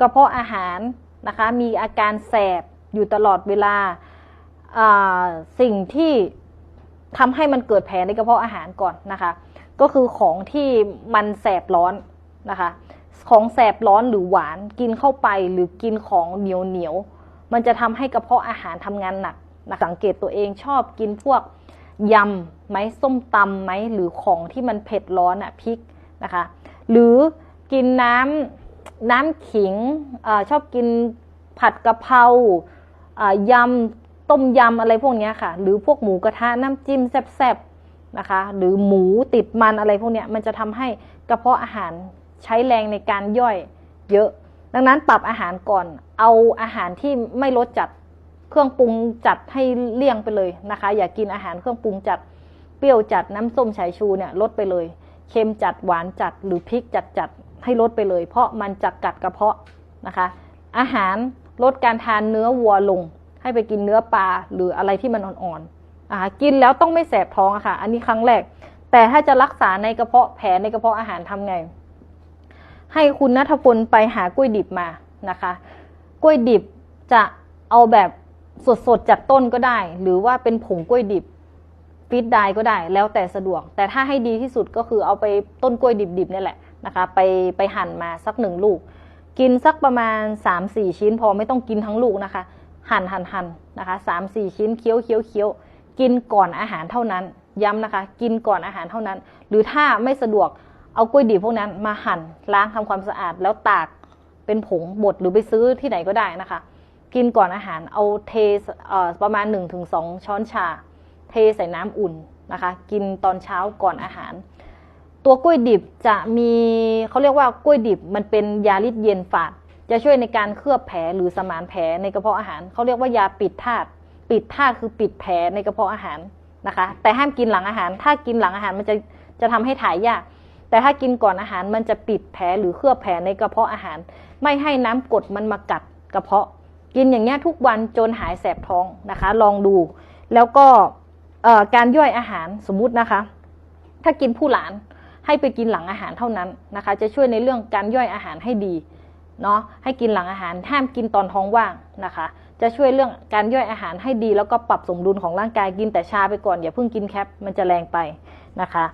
กระเพาะอาหารนะคะมีอาการแสบอยู่ตลอดเวลาสิ่งที่ทำให้มันเกิดแผลในกระเพาะอาหารก่อนนะคะ ก็คือของที่มันแสบร้อนนะคะ ของแสบร้อนหรือหวานกินเข้าไปหรือกินของเหนียวเหนียวมันจะทำให้กระเพาะอาหารทำงานหนักนะสังเกตตัวเองชอบกินพวกยำไหมส้มตำไหมหรือของที่มันเผ็ดร้อนอะพริกนะคะ หรือกินน้ำ น้ำขิงอชอบกินผัดกะเพรายำต้มยำอะไรพวกนี้ค่ะ หรือพวกหมูกระทะน้ำจิ้มแซ่บๆนะคะ หรือหมูติดมันอะไรพวกนี้มันจะทำให้กระเพาะอาหารใช้แรงในการย่อยเยอะ ดังนั้นปรับอาหารก่อน เอาอาหารที่ไม่รสจัดเครื่องปรุงจัดให้เลี่ยงไปเลยนะคะ อย่ากินอาหารเครื่องปรุงจัดเปรี้ยวจัดน้ำส้มสายชูเนี่ยลดไปเลย เค็มจัดหวานจัดหรือพริกจัดจัด ให้ลดไปเลย เพราะมันจะกัดกระเพาะนะคะ อาหารลดการทานเนื้อวัวลง ให้ไปกินเนื้อปลาหรืออะไรที่มันอ่อนๆอ่ากินแล้วต้องไม่แสบท้องอะค่ะ อันนี้ครั้งแรก แต่ถ้าจะรักษาในกระเพาะแผลในกระเพาะอาหารทำไง ให้คุณนัทพลไปหากล้วยดิบมานะคะกล้วยดิบจะเอาแบบสดๆจากต้นก็ได้ หรือว่าเป็นผงกล้วยดิบฟีดได้ก็ได้ แล้วแต่สะดวก แต่ถ้าให้ดีที่สุดก็คือเอาไปต้นกล้วยดิบๆนี่แหละ นะคะ ไปไปหั่นมาสักหนึ่งลูก กินสักประมาณ 3-4 ชิ้น พอไม่ต้องกินทั้งลูกนะคะ หั่นหั่นหั่นนะคะสามสี่ชิ้นเคี้ยวเคี้ยวเคี้ยวกินก่อนอาหารเท่านั้น ย้ำนะคะ กินก่อนอาหารเท่านั้น หรือถ้าไม่สะดวกเอากล้วยดิบพวกนั้นมาหั่นล้างทำความสะอาดแล้วตากเป็นผงบดหรือไปซื้อที่ไหนก็ได้นะคะ กินก่อนอาหารเอาเทเประมาณ 1-2 ช้อนชา เทใส่น้ำอุ่นนะคะ กินตอนเช้าก่อนอาหาร ตัวกล้วยดิบจะมีเขาเรียกว่ากล้วยดิบมันเป็นยาลิดเย็นฝาด จะช่วยในการเคลือบแผลหรือสมานแผลในกระเพาะอาหารเขาเรียกว่ายาปิดธาตุปิดธาตุคือปิดแผลในกระเพาะอาหารนะคะ แต่ห้ามกินหลังอาหาร ถ้ากินหลังอาหารมันจะจะทำให้ถ่ายยาก แต่ถ้ากินก่อนอาหารมันจะปิดแผลหรือเคลือบแผลในกระเพาะอาหาร ไม่ให้น้ำกรดมันมากัดกระเพาะ กินอย่างเงี้ยทุกวันจนหายแสบท้องนะคะ ลองดู แล้วก็การย่อยอาหารสมมุตินะคะ ถ้ากินผู้หลาน ให้ไปกินหลังอาหารเท่านั้นนะคะ จะช่วยในเรื่องการย่อยอาหารให้ดีเนาะให้กินหลังอาหารห้ามกินตอนท้องว่างนะคะ จะช่วยเรื่องการย่อยอาหารให้ดี แล้วก็ปรับสมดุลของร่างกายกินแต่ชาไปก่อนอย่าเพิ่งกินแคปมันจะแรงไปนะคะ